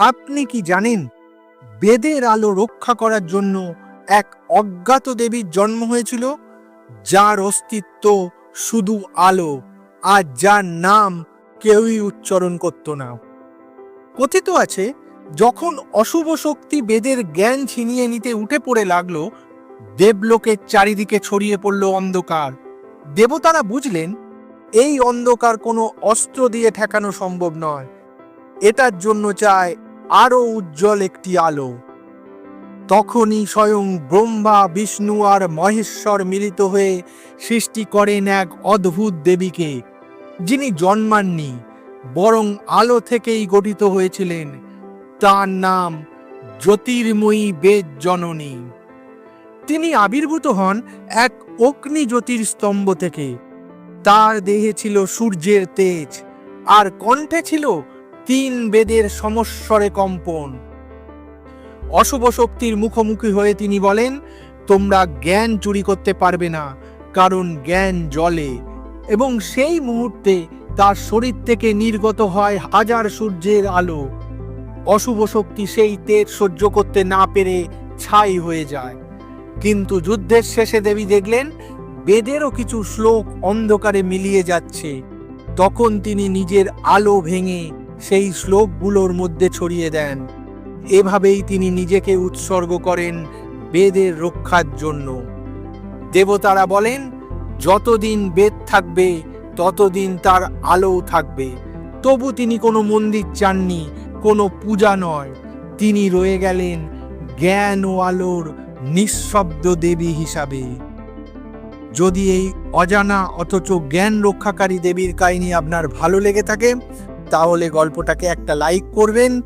আপনি কি জানেন, বেদের আলো রক্ষা করার জন্য এক অজ্ঞাত দেবীর জন্ম হয়েছিল? যার অস্তিত্ব শুধু আলো, আর যার নাম কেউই উচ্চারণ করত না। কথিত আছে, যখন অশুভ শক্তি বেদের জ্ঞান ছিনিয়ে নিতে উঠে পড়ে লাগল, দেবলোকের চারিদিকে ছড়িয়ে পড়ল অন্ধকার। দেবতারা বুঝলেন, এই অন্ধকার কোনো অস্ত্র দিয়ে ঠেকানো সম্ভব নয়। এটার জন্য চায় আরও উজ্জ্বল একটি আলো। তখনই স্বয়ং ব্রহ্মা, বিষ্ণু আর মহেশ্বর মিলিত হয়ে সৃষ্টি করেন এক অদ্ভুত দেবীকে, যিনি জন্মাননি, বরং আলো থেকেই গঠিত হয়েছিলেন। তার নাম জ্যোতির্ময়ী বেদ জননী। তিনি আবির্ভূত হন এক অগ্নি জ্যোতির স্তম্ভ থেকে। তার দেহে ছিল সূর্যের তেজ, আর কণ্ঠে ছিল তিন বেদের সমস্বরে কম্পন। অশুভ শক্তির মুখোমুখি হয়ে তিনি বলেন, তোমরা জ্ঞান চুরি করতে পারবে না, কারণ জ্ঞান জলে। এবং সেই মুহূর্তে তার শরীর থেকে নির্গত হয় হাজার সূর্যের আলো। অশুভ শক্তি সেই তেজ সহ্য করতে না পেরে ছাই হয়ে যায়। কিন্তু যুদ্ধের শেষে দেবী দেখলেন, বেদেরও কিছু শ্লোক অন্ধকারে মিলিয়ে যাচ্ছে। তখন তিনি নিজের আলো ভেঙে সেই শ্লোকগুলোর মধ্যে ছড়িয়ে দেন। এভাবেই তিনি নিজেকে উৎসর্গ করেন বেদের রক্ষার জন্য। দেবতারা বলেন, যতদিন বেদ থাকবে, ততদিন তার আলোও থাকবে। তবু তিনি কোনো মন্দির চাননি, কোনো পূজা নয়। তিনি রয়ে গেলেন জ্ঞান ও আলোর নিঃশব্দ দেবী হিসাবে। যদি এই অজানা অথচ জ্ঞান রক্ষাকারী দেবীর কাহিনী আপনার ভালো লেগে থাকে তাহলে গল্পটাকে একটা লাইক করবেন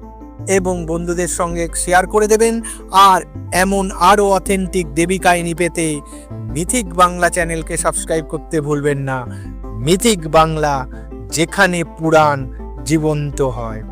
এবং বন্ধুদের সঙ্গে শেয়ার করে দেবেন। আর এমন আরও অথেন্টিক দেবী কাহিনী পেতে মিথিক বাংলা চ্যানেলকে সাবস্ক্রাইব করতে ভুলবেন না। মিথিক বাংলা, যেখানে পুরাণ জীবন্ত হয়।